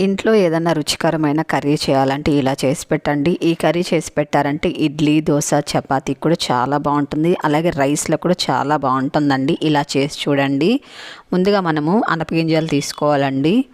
ఇంట్లో ఏదైనా రుచికరమైన కర్రీ చేయాలంటే ఇలా చేసి పెట్టండి. ఈ కర్రీ చేసి పెట్టారంటే ఇడ్లీ దోశ చపాతీ కూడా చాలా బాగుంటుంది. అలాగే రైస్లో కూడా చాలా బాగుంటుందండి. ఇలా చేసి చూడండి. ముందుగా మనము అనపగింజలు తీసుకోవాలండి.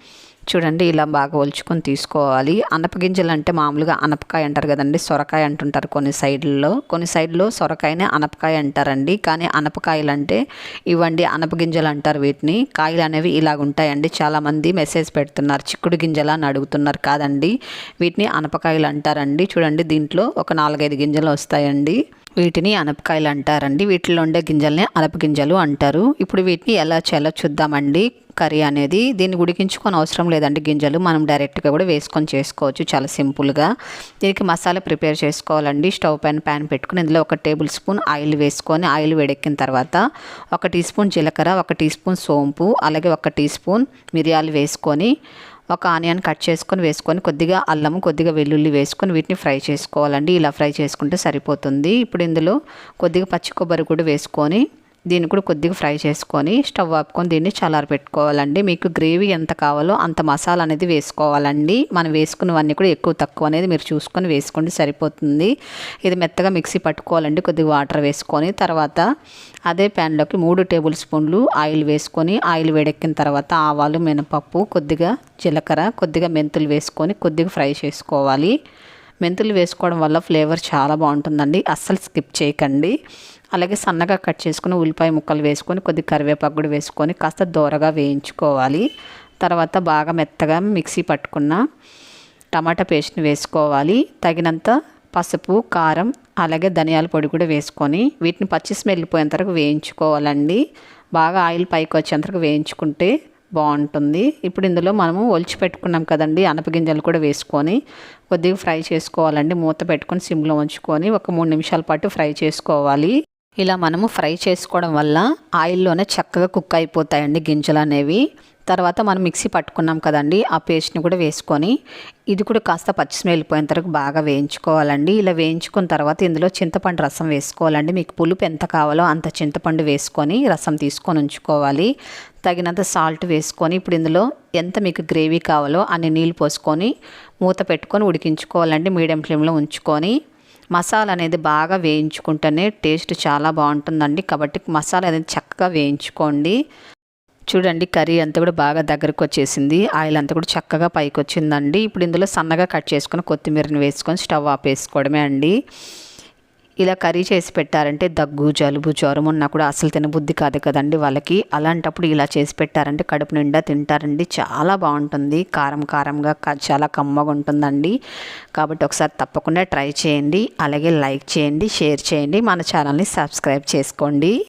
చూడండి ఇలా బాగా ఒలుచుకొని తీసుకోవాలి. అనపగింజలు అంటే మామూలుగా అనపకాయ అంటారు కదండి సొరకాయ అంటుంటారు కొన్ని సైడ్లలో. కొన్ని సైడ్లో సొరకాయనే అనపకాయ అంటారండి. కానీ అనపకాయలు అంటే ఇవ్వండి అనపగింజలు అంటారు వీటిని. కాయలు అనేవి ఇలాగ ఉంటాయండి. చాలామంది మెసేజ్ పెడుతున్నారు చిక్కుడు గింజలు అని అడుగుతున్నారు. కాదండి వీటిని అనపకాయలు అంటారండి. చూడండి దీంట్లో ఒక నాలుగైదు గింజలు వస్తాయండి. వీటిని అనపకాయలు అంటారండి. వీటిలో ఉండే గింజల్ని అనప గింజలు అంటారు. ఇప్పుడు వీటిని ఎలా చేయాలో చూద్దామండి. కర్రీ అనేది దీన్ని ఉడికించుకొని అవసరం లేదండి గింజలు. మనం డైరెక్ట్గా కూడా వేసుకొని చేసుకోవచ్చు చాలా సింపుల్గా దీనికి మసాలా ప్రిపేర్ చేసుకోవాలండి. స్టవ్ పైన ప్యాన్ పెట్టుకుని ఇందులో ఒక టేబుల్ స్పూన్ ఆయిల్ వేసుకొని ఆయిల్ వేడెక్కిన తర్వాత ఒక టీ స్పూన్ జీలకర్ర ఒక టీ స్పూన్ సోంపు అలాగే ఒక టీ స్పూన్ మిరియాలు వేసుకొని ఒక ఆనియన్ కట్ చేసుకొని వేసుకొని కొద్దిగా అల్లం కొద్దిగా వెల్లుల్లి వేసుకొని వీటిని ఫ్రై చేసుకోవాలండి. ఇలా ఫ్రై చేసుకుంటే సరిపోతుంది. ఇప్పుడు ఇందులో కొద్దిగా పచ్చి కొబ్బరి కూడా వేసుకొని దీన్ని కూడా కొద్దిగా ఫ్రై చేసుకొని స్టవ్ ఆపుకొని దీన్ని చల్లారి పెట్టుకోవాలండి. మీకు గ్రేవీ ఎంత కావాలో అంత మసాలా అనేది వేసుకోవాలండి. మనం వేసుకున్నవన్నీ కూడా ఎక్కువ తక్కువ అనేది మీరు చూసుకొని వేసుకోండి సరిపోతుంది. ఇది మెత్తగా మిక్సీ పట్టుకోవాలండి కొద్దిగా వాటర్ వేసుకొని. తర్వాత అదే ప్యాన్లోకి మూడు టేబుల్ స్పూన్లు ఆయిల్ వేసుకొని ఆయిల్ వేడెక్కిన తర్వాత ఆవాలు మినపప్పు కొద్దిగా జీలకర్ర కొద్దిగా మెంతులు వేసుకొని కొద్దిగా ఫ్రై చేసుకోవాలి. మెంతులు వేసుకోవడం వల్ల ఫ్లేవర్ చాలా బాగుంటుందండి. అస్సలు స్కిప్ చేయకండి. అలాగే సన్నగా కట్ చేసుకుని ఉల్లిపాయ ముక్కలు వేసుకొని కొద్ది కరివేపాకు కూడా వేసుకొని కాస్త దూరగా వేయించుకోవాలి. తర్వాత బాగా మెత్తగా మిక్సీ పట్టుకున్న టమాటా పేస్ట్ని వేసుకోవాలి. తగినంత పసుపు కారం అలాగే ధనియాల పొడి కూడా వేసుకొని వీటిని పచ్చి స్మెల్ వరకు వేయించుకోవాలండి. బాగా ఆయిల్ పైకి వచ్చేంత వరకు వేయించుకుంటే బాగుంటుంది. ఇప్పుడు ఇందులో మనము ఒలిచి పెట్టుకున్నాం కదండి అనపగింజలు కూడా వేసుకొని కొద్దిగా ఫ్రై చేసుకోవాలండి. మూత పెట్టుకొని సిమ్లో ఉంచుకొని ఒక మూడు నిమిషాల పాటు ఫ్రై చేసుకోవాలి. ఇలా మనము ఫ్రై చేసుకోవడం వల్ల ఆయిల్లోనే చక్కగా కుక్ అయిపోతాయండి గింజలు అనేవి. తర్వాత మనం మిక్సీ పట్టుకున్నాం కదండి ఆ పేస్ట్ని కూడా వేసుకొని ఇది కూడా కాస్త పచ్చి వెళ్ళిపోయిన తర్వాత బాగా వేయించుకోవాలండి. ఇలా వేయించుకున్న తర్వాత ఇందులో చింతపండు రసం వేసుకోవాలండి. మీకు పులుపు ఎంత కావాలో అంత చింతపండు వేసుకొని రసం తీసుకొని ఉంచుకోవాలి. తగినంత సాల్ట్ వేసుకొని ఇప్పుడు ఇందులో ఎంత మీకు గ్రేవీ కావాలో అన్ని నీళ్ళు పోసుకొని మూత పెట్టుకొని ఉడికించుకోవాలండి. మీడియం ఫ్లేమ్లో ఉంచుకొని మసాలా అనేది బాగా వేయించుకుంటేనే టేస్ట్ చాలా బాగుంటుందండి. కాబట్టి మసాలా అనేది చక్కగా వేయించుకోండి. చూడండి కర్రీ అంతా కూడా బాగా దగ్గరకు వచ్చేసింది. ఆయిల్ అంతా కూడా చక్కగా పైకి వచ్చిందండి. ఇప్పుడు ఇందులో సన్నగా కట్ చేసుకొని కొత్తిమీరని వేసుకొని స్టవ్ ఆపేసుకోవడమే అండి. ఇలా కర్రీ చేసి పెట్టారంటే దగ్గు జలుబు జ్వరం ఉన్నా కూడా అసలు తినబుద్ధి కాదు కదండి వాళ్ళకి. అలాంటప్పుడు ఇలా చేసి పెట్టారంటే కడుపు నిండా తింటారండి. చాలా బాగుంటుంది. కారం కారంగా చాలా కమ్మగా ఉంటుందండి. కాబట్టి ఒకసారి తప్పకుండా ట్రై చేయండి. అలాగే లైక్ చేయండి షేర్ చేయండి. మన ఛానల్ని సబ్స్క్రైబ్ చేసుకోండి.